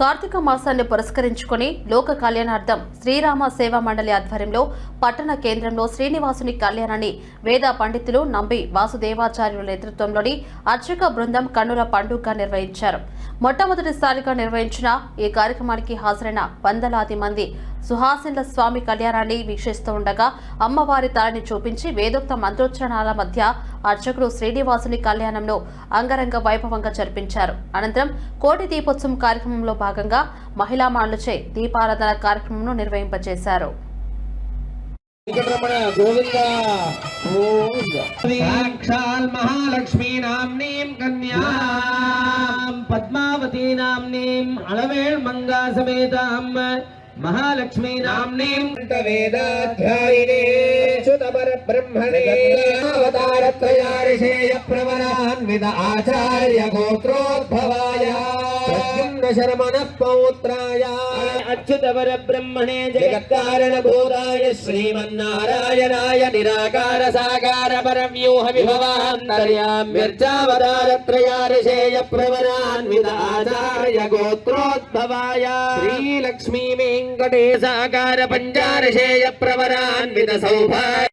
కార్తీక మాసాన్ని పురస్కరించుకుని లోక కళ్యాణార్థం శ్రీరామ సేవా మండలి ఆధ్వర్యంలో పట్టణ కేంద్రంలో శ్రీనివాసుని కళ్యాణాన్ని వేద పండితులు నంబి వాసుదేవాచార్యుల నేతృత్వంలోని అర్చక బృందం కన్నుల పండుగ నిర్వహించారు. మొట్టమొదటిసారిగా నిర్వహించిన ఈ కార్యక్రమానికి హాజరైన వందలాది మంది సుహాసిన్ల స్వామి కళ్యాణాన్ని వీక్షిస్తూ ఉండగా అమ్మవారి తలని చూపించి వేదోక్త మంత్రోచ్చరణాల మధ్య అర్చకుడు శ్రీనివాసుని కళ్యాణంలో అంగరంగ వైభవంగా జరిపించారు. అనంతరం కోటి దీపోత్సవం కార్యక్రమంలో భాగంగా మహిళా మానులచే దీపారాధన కార్యక్రమంను నిర్వహింపజేశారు. వెంకటరమణ గోవింద గోవింద సాక్షాల్ మహాలక్ష్మీ பத்மாவதி நாம்னீம் அளவேள் மங்கா சமேதாம் महालक्ष्मी नाम्ने वेदाध्यायिने च्युत परब्रह्मणे अवतारत्रयारिषेय प्रवरान्वित आचार्य गोत्रोद्भवा పౌత్రాయ అచ్యుతవర బ్రహ్మణే జగత్కారణ భూతాయ శ్రీమన్నారాయణాయ నిరాకార సాకార పరవ్యూహ విభవాంతర్యామ్యర్చావతారత్రయారిషేయ ప్రవరాన్విత ఆచార్య గోత్రోద్భవాయ శ్రీలక్ష్మీ వెంకటేశాకార పంచారిషేయ ప్రవరాన్విత సౌభాగ్య